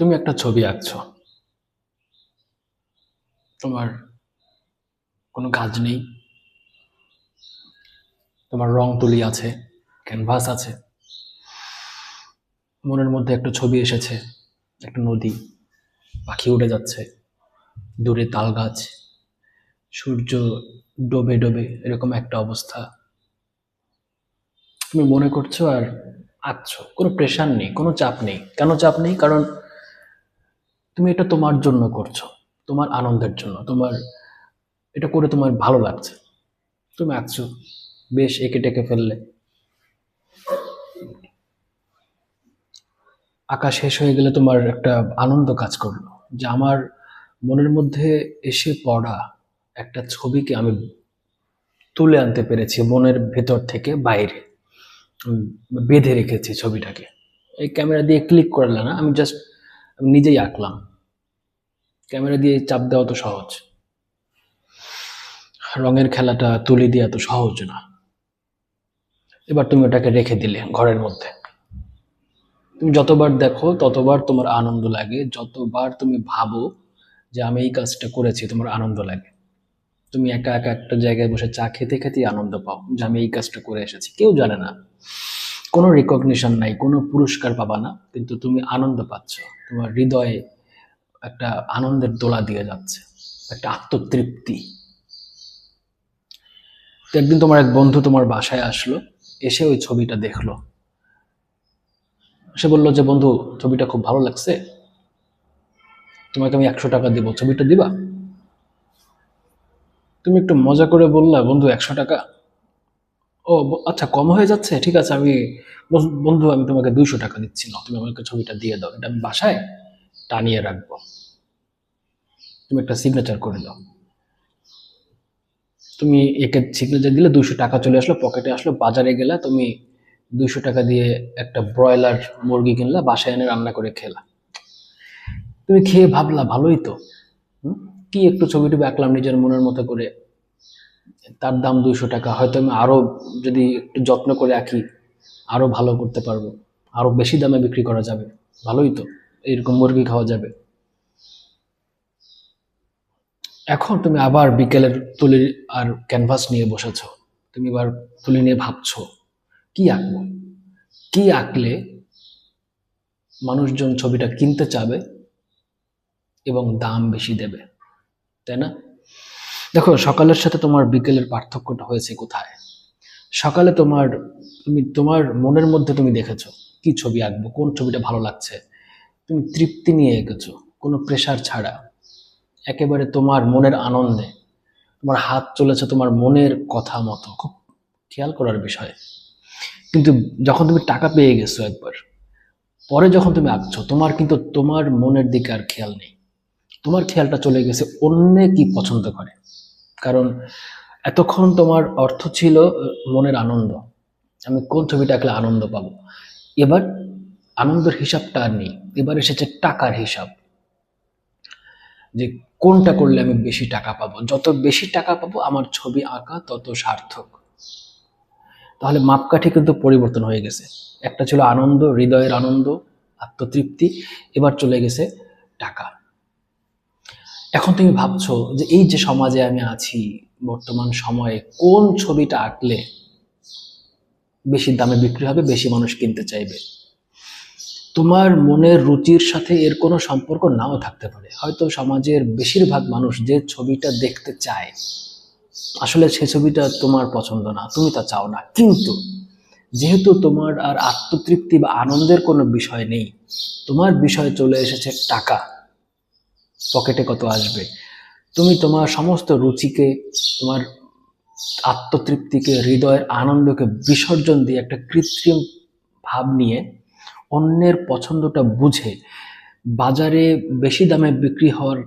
তুমি একটা ছবি আঁকছো। তোমার কোনো কাজ নেই। তোমার রং তুলি আছে ক্যানভাস আছে। মনের মধ্যে একটা ছবি এসেছে, একটা নদী, পাখি উড়ে যাচ্ছে, দূরে তাল গাছ, সূর্য ডোবে ডোবে, এরকম একটা অবস্থা। তুমি মনে করছ আর আঁকছো, কোনো প্রেশার নেই, কোনো চাপ নেই। কেন চাপ নেই? কারণ তুমি এটা তোমার জন্য করছ, তোমার আনন্দের জন্য, তোমার, এটা করে তোমার ভালো লাগছে। তুমি আঁকছো, বেশ এঁকে টেকে ফেললে। আঁকা শেষ হয়ে গেলে তোমার একটা আনন্দ কাজ করল, যে আমার মনের মধ্যে এসে পড়া একটা ছবিকে আমি তুলে আনতে পেরেছি মনের ভেতর থেকে বাইরে বেঁধে রেখেছি ছবিটাকে। এই ক্যামেরা দিয়ে ক্লিক করলে না, আমি জাস্ট নিজেই আঁকলাম। ক্যামেরা দিয়ে চাপ দেওয়া তো সহজ। রঙের খেলাটা তুলি দেওয়া তো সহজ না। এবার তুমি ওটাকে রেখে দিলে ঘরের মধ্যে। তুমি যতবার দেখো, ততবার তোমার আনন্দ লাগে। যতবার তুমি ভাবো যে আমি এই কাজটা করেছি, তোমার আনন্দ লাগে। তুমি একা একা একটা জায়গায় বসে চা খেতে খেতেই আনন্দ পাও যে আমি এই কাজটা করে এসেছি। কেউ জানে না। কোনো রিকগনিশন নাই, কোনো পুরস্কার পাবা না, কিন্তু তুমি আনন্দ পাচ্ছ। তোমার হৃদয়ে একটা আনন্দের দোলা দিয়ে যাচ্ছে, একটা আত্মতৃপ্তি। একদিন তোমার এক বন্ধু তোমার বাসায় আসলো, এসে ওই ছবিটা দেখল। সে বলল যে, বন্ধু, ছবিটা খুব ভালো লাগছে। তোমাকে আমি একশো টাকা দিব, ছবিটা দিবা? তুমি একটু মজা করে বললা, বন্ধু, একশো টাকা? ও আচ্ছা কম হয়ে যাচ্ছে? ঠিক আছে, আমি, বন্ধু আমি তোমাকে দুইশো টাকা দিচ্ছি না তুমি আমাকে ছবিটা দিয়ে দাও, এটা আমি বাসায় টানিয়ে রাখব। তুমি একটা সিগনেচার করে দাও। তুমি একে সিগনেচার দিলে দুইশো টাকা চলে আসলো পকেটে আসলো, বাজারে গেলা, তুমি দুইশো টাকা দিয়ে একটা ব্রয়লার মুরগি কিনলা, বাসায় এনে রান্না করে খেলা। তুমি খেয়ে ভাবলা, ভালোই তো? কি একটু ছবি টবি আঁকলাম নিজের মনের মতো করে? তার দাম দুইশো টাকা। হয়তো আমি আরও যদি একটু যত্ন করে আঁকি, আরও ভালো করতে পারব। আরও বেশি দামে বিক্রি করা যাবে। ভালোই তো, এরকম মুরগি খাওয়া যাবে। এখন তুমি আবার বিকেলের তুলি আর ক্যানভাস নিয়ে বসেছ। তুমি এবার তুলি নিয়ে ভাবছ, কি আঁকবো? কি আঁকলে মানুষজন ছবিটা কিনতে চাবে এবং দাম বেশি দেবে? তাই না? দেখো, সকালের সাথে তোমার বিকেলের পার্থক্যটা হয়েছে কোথায়? সকালে তোমার, তুমি, তোমার মনের মধ্যে তুমি দেখেছ, কি ছবি আঁকবো, কোন ছবিটা ভালো লাগছে? তুমি তৃপ্তি নিয়ে এঁকেছো, কোনো প্রেশার ছাড়া। একেবারে তোমার মনের আনন্দে। তোমার হাত চলেছে তোমার মনের কথা মতো, খুব খেয়াল করার বিষয়। কিন্তু যখন তুমি টাকা পেয়ে গেছো একবার, পরে যখন তুমি আঁকছো, তোমার কিন্তু তোমার মনের দিকে আর খেয়াল নেই। তোমার খেয়ালটা চলে গেছে অন্যে কি পছন্দ করে? কারণ এতক্ষণ তোমার অর্থ ছিল মনের আনন্দ। আমি কোন ছবিটা আঁকলে আনন্দ পাবো? এবার আনন্দের হিসাবটা আর নেই। এবার এসেছে টাকার হিসাব। যে কোনটা করলে আমি বেশি টাকা পাবো? যত বেশি টাকা পাবো, আমার ছবি আঁকা তত সার্থক। তাহলে মাপকাঠি কিন্তু পরিবর্তন হয়ে গেছে। একটা ছিল আনন্দ, হৃদয়ের আনন্দ, আত্মতৃপ্তি। এবার চলে গেছে টাকা। এখন তুমি ভাবছ যে এই যে সমাজে আমি আছি, বর্তমান সময়ে কোন ছবিটা আঁকলে বেশি দামে বিক্রি হবে, বেশি মানুষ কিনতে চাইবে? তোমার মনের রুচির সাথে এর কোনো সম্পর্ক নাও থাকতে পারে। হয়তো সমাজের বেশিরভাগ মানুষ যে ছবিটা দেখতে চায়, আসলে সে ছবিটা তোমার পছন্দ না, তুমি তা চাও না। কিন্তু যেহেতু তোমার আর আত্মতৃপ্তি বা আনন্দের কোনো বিষয় নেই, তোমার বিষয় চলে এসেছে টাকা। পকেটে কত আসবে? তুমি তোমার সমস্ত রুচিকে, তোমার আত্মতৃপ্তিকে, হৃদয়ের আনন্দকে বিসর্জন দিয়ে একটা কৃত্রিম ভাব নিয়ে অন্যের পছন্দটা বুঝে বাজারে বেশি দামে বিক্রি হওয়ার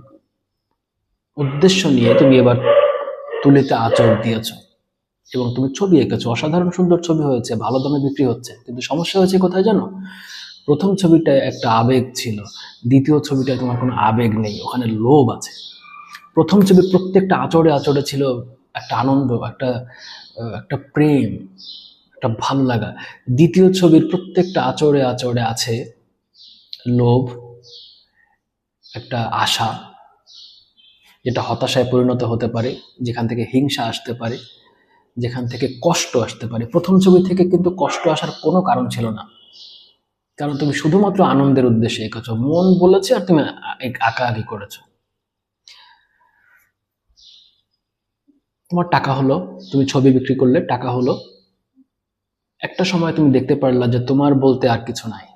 উদ্দেশ্য নিয়ে তুমি এবার তুলিতে আঁচড় দিয়েছ এবং তুমি ছবি এঁকেছো। অসাধারণ সুন্দর ছবি হয়েছে, ভালো দামে বিক্রি হচ্ছে। কিন্তু সমস্যা হয়েছে কোথায় জানো? প্রথম ছবিটায় একটা আবেগ ছিল, দ্বিতীয় ছবিটায় তোমার কোনো আবেগ নেই, ওখানে লোভ আছে। প্রথম ছবি প্রত্যেকটা আচরে আচরে ছিল একটা আনন্দ, একটা একটা প্রেম, একটা ভালো লাগা। দ্বিতীয় ছবির প্রত্যেকটা আচরে আচরে আছে লোভ, একটা আশা, যেটা হতাশায় পরিণত হতে পারে, যেখান থেকে হিংসা আসতে পারে, যেখান থেকে কষ্ট আসতে পারে। প্রথম ছবি থেকে কিন্তু কষ্ট আসার কোনো কারণ ছিল না। কারণ তুমি শুধুমাত্র আনন্দের উদ্দেশ্যে এঁকেছো। মন বলেছে আর তুমি আঁকা আঁকি করেছ। তোমার টাকা হলো, তুমি ছবি বিক্রি করলে টাকা হলো। একটা সময় তুমি দেখতে পারলা যে তোমার বলতে আর কিছু নাই।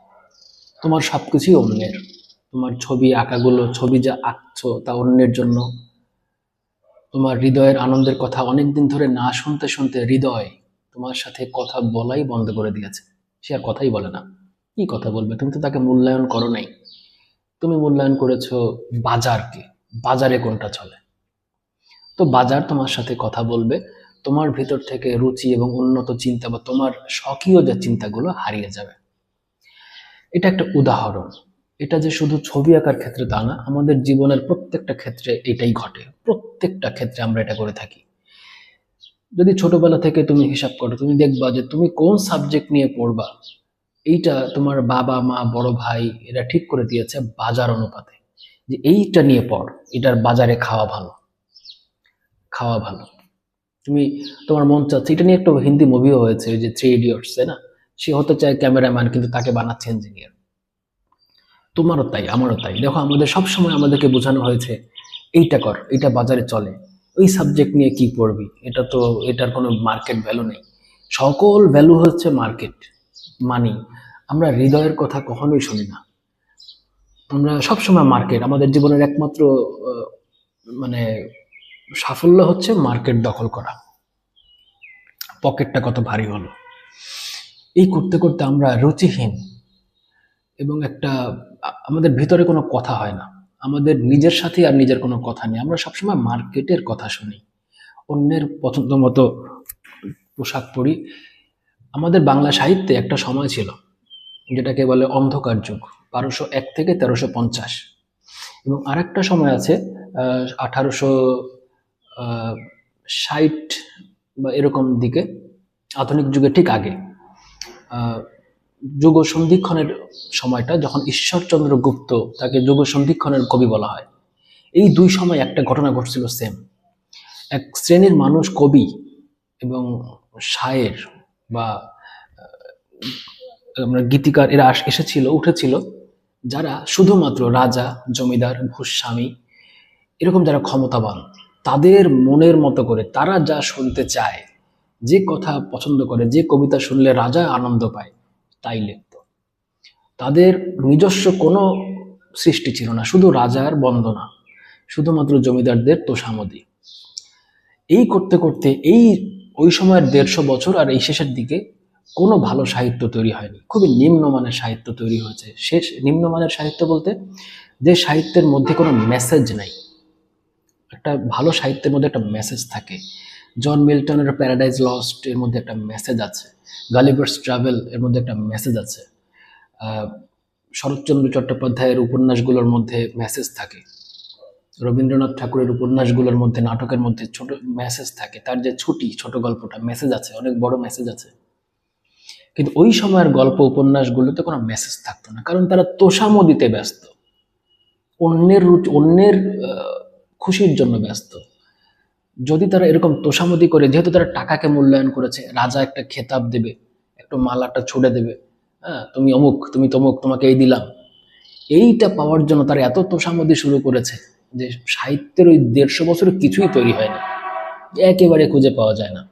তোমার সবকিছুই অন্যের। তোমার ছবি আঁকাগুলো, ছবি যা আঁকছো তা অন্যের জন্য। তোমার হৃদয়ের আনন্দের কথা অনেকদিন ধরে না শুনতে শুনতে হৃদয় তোমার সাথে কথা বলাই বন্ধ করে দিয়েছে। সে আর কথাই বলে না। কি কথা বলবে? তুমি তো তাকে মূল্যায়ন করো নাই। তুমি মূল্যায়ন করেছ বাজারকে। বাজারে কোনটা চলে? তো বাজার তোমার সাথে কথা বলবে। তোমার ভিতর থেকে রুচি এবং উন্নত চিন্তা বা তোমার স্বকীয় যে চিন্তাগুলো হারিয়ে যাবে। এটা একটা উদাহরণ। এটা যে শুধু ছবি আঁকার ক্ষেত্রে তা না, আমাদের জীবনের প্রত্যেকটা ক্ষেত্রে এটাই ঘটে। প্রত্যেকটা ক্ষেত্রে আমরা এটা করে থাকি। যদি ছোটবেলা থেকে তুমি হিসাব করো, তুমি দেখবা যে তুমি কোন সাবজেক্ট নিয়ে পড়বা? এইটা তোমার বাবা, মা, বড় ভাই এরা ঠিক করে দিয়েছে বাজার অনুপাতে। যে এইটা নিয়ে পড়, এটার বাজারে খাওয়া ভালো। খাওয়া ভালো। তুমি, তোমার মন চাচ্ছে, এটা নিয়ে একটা হিন্দি মুভিও হয়েছে যে থ্রি ইডিয়টস তাই না? সে হতে চায় ক্যামেরাম্যান কিন্তু তাকে বানাচ্ছে ইঞ্জিনিয়ার তোমারও তাই, আমারও তাই। দেখো, আমাদের সব সময় আমাদেরকে বোঝানো হয়েছে, এইটা কর এটা বাজারে চলে। ওই সাবজেক্ট নিয়ে কি পড়বি? এটা তো, এটার কোনো মার্কেট ভ্যালু নেই। সকল ভ্যালু হচ্ছে মার্কেট মানি। আমরা হৃদয়ের কথা কখনোই শুনি না। আমরা সবসময় মার্কেট, আমাদের জীবনের একমাত্র মানে সাফল্য হচ্ছে মার্কেট দখল করা। পকেটটা কত ভারী হলো। এই করতে করতে আমরা রুচিহীন এবং একটা আমাদের ভিতরে কোনো কথা হয় না। আমাদের নিজের সাথে আর নিজের কোনো কথা নেই। আমরা সবসময় মার্কেটের কথা শুনি। অন্যের পছন্দ মতো পোশাক পরি। আমাদের বাংলা সাহিত্যে একটা সময় ছিল, যেটাকে বলে অন্ধকার যুগ, বারোশো এক থেকে তেরোশো পঞ্চাশ। এবং আরেকটা সময় আছে আঠারোশো ষাট বা এরকম দিকে, আধুনিক যুগে ঠিক আগে। যুগ সন্ধিক্ষণের সময়টা যখন ঈশ্বরচন্দ্র গুপ্ত তাকে যুগ সন্ধিক্ষণের কবি বলা হয়, এই দুই সময় একটা ঘটনা ঘটছিল সেম এক শ্রেণির মানুষ কবি এবং শায়ের বা আমরা গীতিকার এরা এসেছিল, উঠেছিল, যারা শুধুমাত্র রাজা, জমিদার, ভূস্বামী, এরকম যারা ক্ষমতাবান, তাদের মনের মতো করে তারা যা শুনতে চায়, যে কথা পছন্দ করে, যে কবিতা শুনলে রাজা আনন্দ পায়, তাই লিখত তাদের নিজস্ব কোনো সৃষ্টি ছিল না, শুধু রাজার বন্দনা, শুধুমাত্র জমিদারদের তোষামদি। এই করতে করতে এই ওই সময়ের দেড়শো বছর আর এই শেষের দিকে কোনো ভালো সাহিত্য তৈরি হয়নি। খুবই নিম্নমানের সাহিত্য তৈরি হয়েছে। শেষ নিম্নমানের সাহিত্য বলতে যে সাহিত্যের মধ্যে কোনো মেসেজ নাই। একটা ভালো সাহিত্যের মধ্যে একটা মেসেজ থাকে। জন মিল্টনের প্যারাডাইজ লস্ট এর মধ্যে একটা মেসেজ আছে। গালিবার্স ট্রাভেল এর মধ্যে একটা মেসেজ আছে। শরৎচন্দ্র চট্টোপাধ্যায়ের উপন্যাসগুলোর মধ্যে মেসেজ থাকে। রবীন্দ্রনাথ ঠাকুরের উপন্যাসগুলোর মধ্যে, নাটকের মধ্যে ছোট মেসেজ থাকে। তার যে ছুটি, ছোট গল্পটা মেসেজ আছে, অনেক বড় মেসেজ আছে। কিন্তু ওই সময়ের গল্প, উপন্যাসগুলোতে কোনো মেসেজ থাকতো না। কারণ তারা তোষামদিতে ব্যস্ত। অন্যের রুচি, অন্যের খুশির জন্য ব্যস্ত। যদি তারা এরকম তোষামদি করে, যেহেতু তারা টাকাকে মূল্যায়ন করেছে, রাজা একটা খেতাব দেবে, একটু মালাটা ছুড়ে দেবে হ্যাঁ তুমি অমুক, তুমি তমুক, তোমাকে এই দিলাম। এইটা পাওয়ার জন্য তারা এত তোষামদি শুরু করেছে। যে সাহিত্যের ওই দেড়শো বছরে কিছুই তৈরি হয়নি। একেবারে খুঁজে পাওয়া যায় না।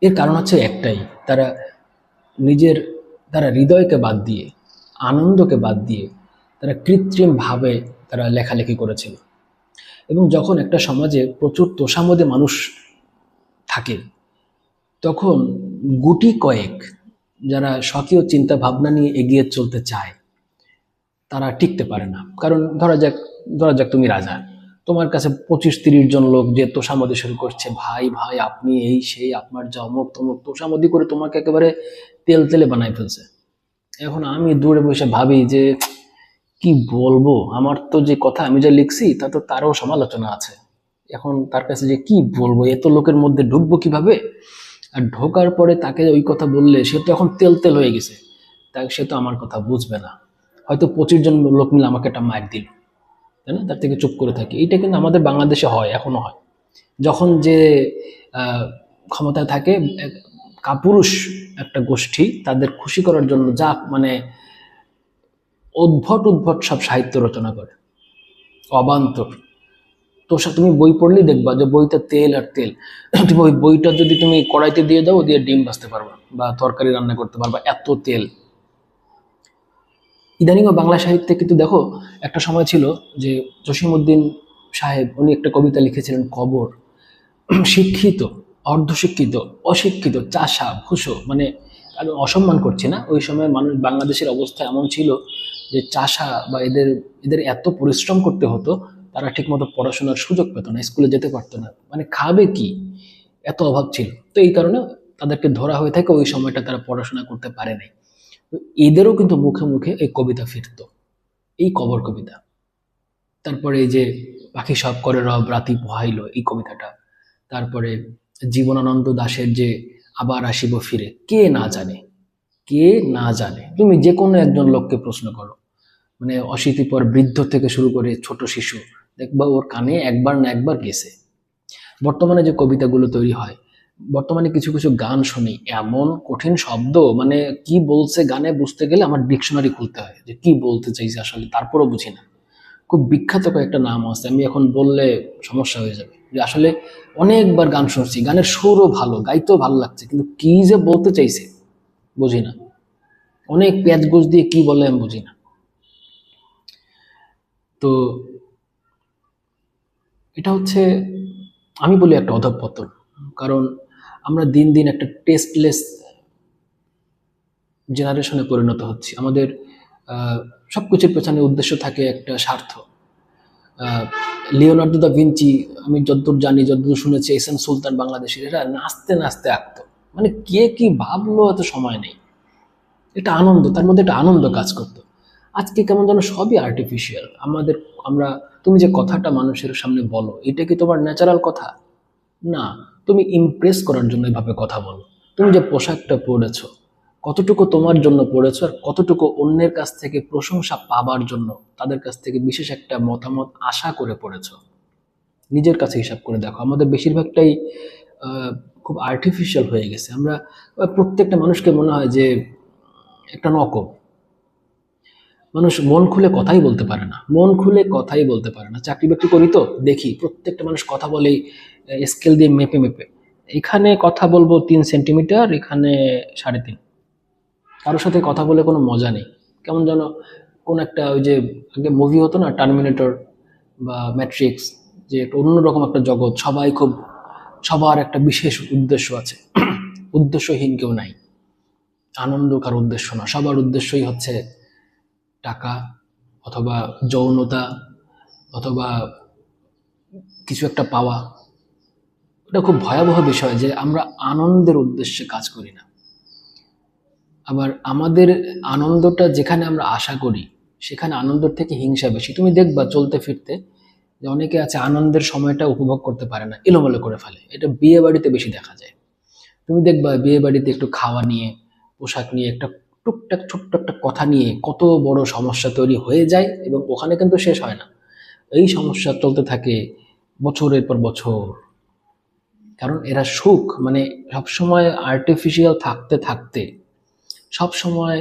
এর কারণ হচ্ছে একটাই, তারা নিজের, তারা হৃদয়কে বাদ দিয়ে, আনন্দকে বাদ দিয়ে, তারা কৃত্রিমভাবে তারা লেখালেখি করেছিল। এবং যখন একটা সমাজে প্রচুর তোষামদে মানুষ থাকে, তখন গুটি কয়েক যারা স্বকীয় চিন্তা ভাবনা নিয়ে এগিয়ে চলতে চায়, তারা টিকতে পারে না। কারণ ধরা যাক ধরা যাক তুমি রাজা। তোমার কাছে পঁচিশ তিরিশ জন লোক যে তোষামদি শুরু করছে, ভাই ভাই, আপনি এই, সেই, আপনার যা অমুক তমুক তোষামদি করে তোমাকে একেবারে তেল তেলে বানাই ফেলছে। এখন আমি দূরে বসে ভাবি যে, কি বলব? আমার তো যে কথা আমি যা লিখছি, তা তো তারও সমালোচনা আছে। এখন তার কাছে যে কি বলব? এত লোকের মধ্যে ঢুকবো কীভাবে? আর ঢোকার পরে তাকে ওই কথা বললে, সে তো এখন তেল তেল হয়ে গেছে। তাই সে তো আমার কথা বুঝবে না। হয়তো পঁচিশ জন লোক মিলে আমাকে একটা মাইক দিল। তাই না? তার থেকে চুপ করে থাকি। এটা কিন্তু আমাদের বাংলাদেশে হয়, এখনও হয়। যখন যে ক্ষমতায় থাকে কাপুরুষ একটা গোষ্ঠী, তাদের খুশি করার জন্য যা মানে উদ্ভট উদ্ভট সব সাহিত্য রচনা করে। অবান্তর। তো তুমি বই পড়লেই দেখবা যে বইটা তেল আর তেল। তুমি ওই বইটা যদি তুমি কড়াইতে দিয়ে দাও, দিয়ে ডিম ভাজতে পারবা, বা তরকারি রান্না করতে পারবা, এত তেল। ইদানিংও বাংলা সাহিত্যে কিন্তু দেখো, একটা সময় ছিল যে জসিমউদ্দিন সাহেব, উনি একটা কবিতা লিখেছিলেন, কবর। শিক্ষিত, অর্ধশিক্ষিত, অশিক্ষিত, চাষা, ভুষো মানে আমি অসম্মান করছি না। ওই সময় মানুষ, বাংলাদেশের অবস্থা এমন ছিল যে চাষা বা এদের এদের এত পরিশ্রম করতে হতো, তারা ঠিকমতো পড়াশোনার সুযোগ পেত না, স্কুলে যেতে পারতো না। মানে খাবে কি? এত অভাব ছিল। তো এই কারণে তাদেরকে ধরা হয়ে থাকে, ওই সময়টা তারা পড়াশোনা করতে পারে নাই। তো এদেরও কিন্তু মুখে মুখে এই কবিতা ফিরতো। এই কবর কবিতা। তারপরে এই যে পাখি সব করে রব, রাতি পোহাইল এই কবিতাটা। তারপরে জীবনানন্দ দাশের যে আবার আসিব ফিরে, কে না জানে? কে না জানে? তুমি যে কোনো একজন লোককে প্রশ্ন করো। মানে অশীতিপর বৃদ্ধ থেকে শুরু করে ছোট শিশু, দেখবা ওর কানে একবার না একবার গেছে। বর্তমানে যে কবিতাগুলো তৈরি হয় বর্তমানে কিছু কিছু গান শুনি। এমন কঠিন শব্দ মানে কি বলছে গানে বুঝতে গেলে আমার ডিকশনারি খুলতে হয় যে কি বলতে চাইছে আসলে, তারপরও বুঝি না। খুব বিখ্যাত কয়েকটা নাম আছে, আমি এখন বললে সমস্যা হয়ে যাবে। যে আসলে অনেকবার গান শুনছি, গানের সুরও ভালো, গাইতেও ভালো লাগছে, কিন্তু কি যে বলতে চাইছে, বুঝি না। অনেক পেঁয়াজ গোজ দিয়ে কি বলে আমি বুঝি না। তো এটা হচ্ছে, আমি বলি একটা অধঃপতন। কারণ আমরা দিন দিন একটা টেস্টলেস জেনারেশনে পরিণত হচ্ছি। আমাদের সব কিছুর পেছনে উদ্দেশ্য থাকে একটা স্বার্থ। লিওনার্দো দা ভিঞ্চি, আমি যতদূর জানি যতদূর শুনেছি এসএন সুলতান বাংলাদেশের, এরা নাচতে নাচতে আঁকত। মানে কে কি ভাবলো এত সময় নেই। এটা আনন্দ, তার মধ্যে একটা আনন্দ কাজ করতো। আজকে কেমন যেন সবই আর্টিফিশিয়াল আমাদের, আমরা, তুমি যে কথাটা মানুষের সামনে বলো, এটা কি তোমার ন্যাচারাল কথা? না। তুমি ইমপ্রেস করার জন্য এভাবে কথা বলো। তুমি যে পোশাকটা পরেছো, কতটুকু তোমার জন্য পড়েছো আর কতটুকু অন্যের কাছ থেকে প্রশংসা পাবার জন্য তাদের কাছ থেকে বিশেষ একটা মতামত আশা করে পড়েছো নিজের কাছে হিসাব করে দেখো। আমাদের বেশিরভাগটাই খুব আর্টিফিশিয়াল হয়ে গেছে। আমরা প্রত্যেকটা মানুষকে মনে হয় যে একটা নকল। মানুষ মন খুলে কথাই বলতে পারে না। মন খুলে কথাই বলতে পারে না। চাকরি বাকরি করি তো, দেখি। প্রত্যেকটা মানুষ কথা বলেই স্কেল দিয়ে মেপে মেপে। এখানে কথা বলব তিন সেন্টিমিটার এখানে সাড়ে তিন। কারোর সাথে কথা বলে কোনো মজা নেই। কেমন যেন কোন একটা ওই যে আগে মুভি হতো না টার্মিনেটর বা ম্যাট্রিক্স যে একটা অন্যরকম একটা জগৎ, সবাই খুব, সবার একটা বিশেষ উদ্দেশ্য আছে। উদ্দেশ্যহীন কেউ নাই। আনন্দ কার উদ্দেশ্য না। সবার উদ্দেশ্যই হচ্ছে টাকা অথবা যৌনতা অথবা কিছু একটা পাওয়া। এটা খুব ভয়াবহ বিষয় যে আমরা আনন্দের উদ্দেশ্যে কাজ করি না। আবার আমাদের আনন্দটা যেখানে আমরা আশা করি, সেখানে আনন্দের থেকে হিংসা বেশি। তুমি দেখবা চলতে ফিরতে যে অনেকে আছে আনন্দের সময়টা উপভোগ করতে পারে না, এলোমেলো করে ফেলে। এটা বিয়ে বাড়িতে বেশি দেখা যায়। তুমি দেখবা বিয়ে বাড়িতে একটু খাওয়া নিয়ে, পোশাক নিয়ে, একটা টুকটাক ছোট্ট একটা কথা নিয়ে কত বড় সমস্যা তৈরি হয়ে যায় এবং ওখানে কিন্তু শেষ হয় না। এই সমস্যা চলতে থাকে বছরের পর বছর। কারণ এরা সুখ মানে সবসময় আর্টিফিশিয়াল থাকতে থাকতে সব সময়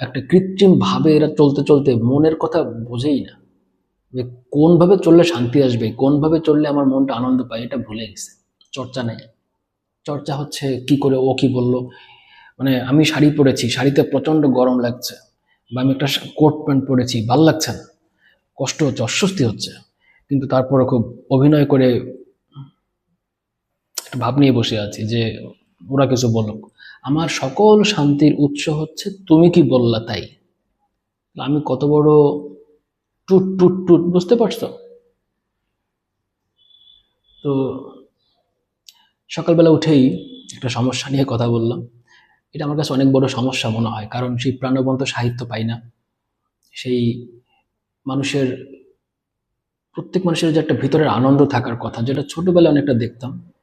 একটা কৃত্রিম ভাবে এরা চলতে চলতে মনের কথা বোঝেই না। যে কোনভাবে চললে শান্তি আসবে, কোনভাবে চললে আমার মনটা আনন্দ পায়, এটা ভুলে গেছে। চর্চা নেই। চর্চা হচ্ছে কি করে ও কি বলল? মানে আমি শাড়ি পরেছি, শাড়িতে প্রচণ্ড গরম লাগছে বা আমি একটা কোট প্যান্ট পরেছি, ভালো লাগছে না। কষ্ট হচ্ছে, অস্বস্তি হচ্ছে। কিন্তু তারপরে খুব অভিনয় করে ভাব নিয়ে বসে আছি যে ওরা কিছু বলুক। আমার সকল শান্তির উৎস হচ্ছে তুমি কি বললা তাই? আমি কত বড় টুট টুট টুট, বুঝতে পারছ? তো সকালবেলা উঠেই একটা সমস্যা নিয়ে কথা বললাম। এটা আমার কাছে অনেক বড় সমস্যা মনে হয়, কারণ সেই প্রাণবন্ত সাহিত্য পাই না। সেই মানুষের, প্রত্যেক মানুষের যে একটা ভিতরের আনন্দ থাকার কথা, যেটা ছোটবেলায় অনেকটা দেখতাম।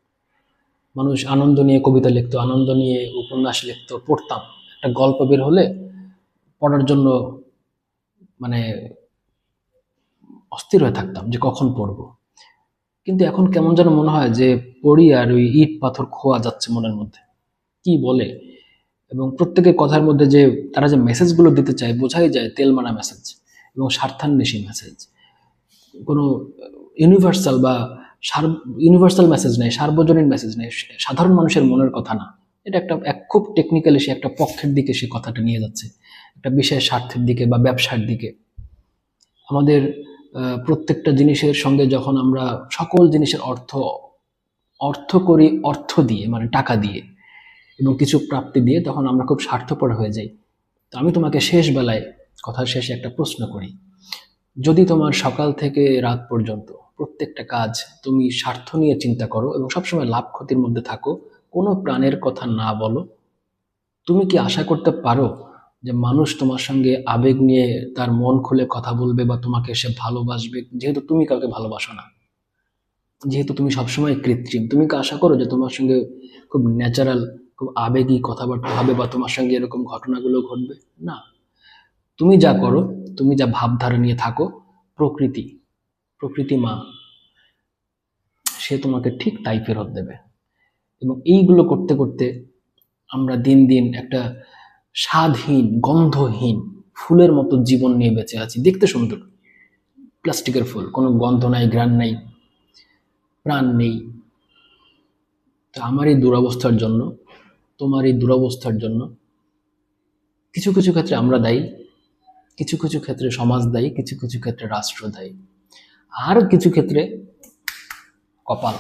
মানুষ আনন্দ নিয়ে কবিতা লিখতো, আনন্দ নিয়ে উপন্যাস লিখতো, পড়তাম। একটা গল্প বের হলে পড়ার জন্য মানে অস্থির হয়ে থাকতাম যে কখন পড়ব। কিন্তু এখন কেমন যেন মনে হয় যে পড়ি আর ওই ইট পাথর খোয়া যাচ্ছে মনের মধ্যে। কি বলে? এবং প্রত্যেকের কথার মধ্যে যে তারা যে মেসেজগুলো দিতে চায়, বোঝাই যায় তেলমানা মেসেজ এবং স্বার্থান্বেষী মেসেজ কোনো ইউনিভার্সাল বা সার ইউনিভার্সাল মেসেজ নেই, সার্বজনীন মেসেজ নেই সাধারণ মানুষের মনের কথা না। এটা একটা, এক খুব টেকনিক্যালি সে একটা পক্ষের দিকে সে কথাটা নিয়ে যাচ্ছে, একটা বিশেষ স্বার্থের দিকে বা ব্যবসার দিকে। আমাদের প্রত্যেকটা জিনিসের সঙ্গে যখন আমরা সকল জিনিসের অর্থ অর্থ করি অর্থ দিয়ে মানে টাকা দিয়ে এবং কিছু প্রাপ্তি দিয়ে, তখন আমরা খুব স্বার্থপর হয়ে যাই। তো আমি তোমাকে শেষ বেলায়, কথার শেষে একটা প্রশ্ন করি। যদি তোমার সকাল থেকে রাত পর্যন্ত প্রত্যেকটা কাজ তুমি স্বার্থ নিয়ে চিন্তা করো এবং সবসময় লাভ ক্ষতির মধ্যে থাকো। কোনো প্রাণের কথা না বলো। তুমি কি আশা করতে পারো যে মানুষ তোমার সঙ্গে আবেগ নিয়ে তার মন খুলে কথা বলবে বা তোমাকে সে ভালোবাসবে? যেহেতু তুমি কাউকে ভালোবাসো না। যেহেতু তুমি সবসময় কৃত্রিম। তুমি কি আশা করো যে তোমার সঙ্গে খুব ন্যাচারাল খুব আবেগী কথাবার্তা হবে বা তোমার সঙ্গে এরকম ঘটনাগুলো ঘটবে? না। তুমি যা করো, তুমি যা ভাবধারা নিয়ে থাকো, প্রকৃতি প্রকৃতি মা, সে তোমাকে ঠিক তাই ফেরত দেবে। এবং এইগুলো করতে করতে আমরা দিন দিন একটা স্বাদহীন, গন্ধহীন, ফুলের মতো জীবন নিয়ে বেঁচে আছি। দেখতে সুন্দর। প্লাস্টিকের ফুল, কোনো গন্ধ নাই, ঘ্রাণ নাই, প্রাণ নেই। তো আমার এই দুরবস্থার জন্য, তোমার এই দুরবস্থার জন্য কিছু কিছু ক্ষেত্রে আমরা দায়ী, কিছু কিছু ক্ষেত্রে সমাজ দায়ী, কিছু কিছু ক্ষেত্রে রাষ্ট্র দায়ী। আর কিছু ক্ষেত্রে কপাল।